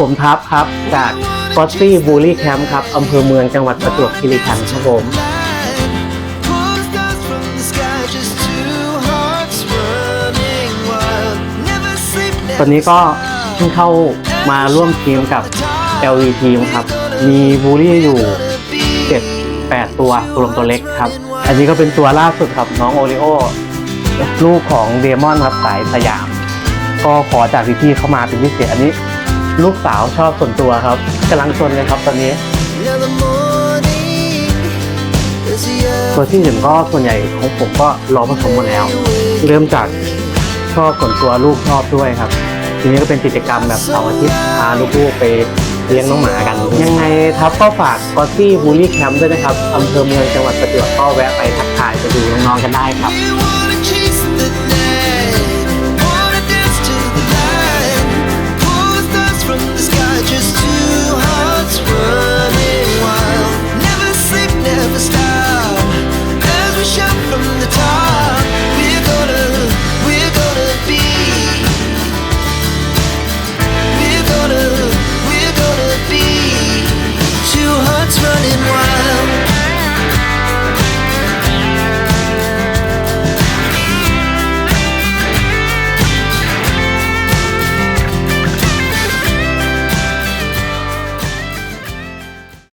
ผมทัพครับ จากฟอสซี่บูลี่แคมป์ครับอำเภอเมืองจังหวัดประจวบคีรีขันธ์ครับผมตอนนี้ก็เพิ่งเข้ามาร่วมทีมกับ LV ทีมครับ มีบูลี่อยู่7 8ตัวรวมตัวเล็กครับ อันนี้ก็เป็นตัวล่าสุดครับน้องโอริโอลูกของเดมอนครับสายสยาม ก็ขอจากพี่ๆเข้ามาเป็นพิเศษอันนี้ ลูกสาวชอบส่วนตัวครับกำลังชนเลยครับตอนนี้ ตัวที่หนึ่งก็ส่วนใหญ่ของผมก็รอผสมหมดแล้ว เริ่มจากชอบส่วนตัวลูกชอบด้วยครับ ทีนี้ก็เป็นกิจกรรมแบบเสาร์อาทิตย์พาลูกๆไปเลี้ยงน้องหมากัน ยังไงครับก็ฝากกอซี่บูลลี่แคมป์ด้วยนะครับอำเภอเมืองจังหวัดประจวบก็แวะไปทักทายไปดูน้องๆกันได้ครับ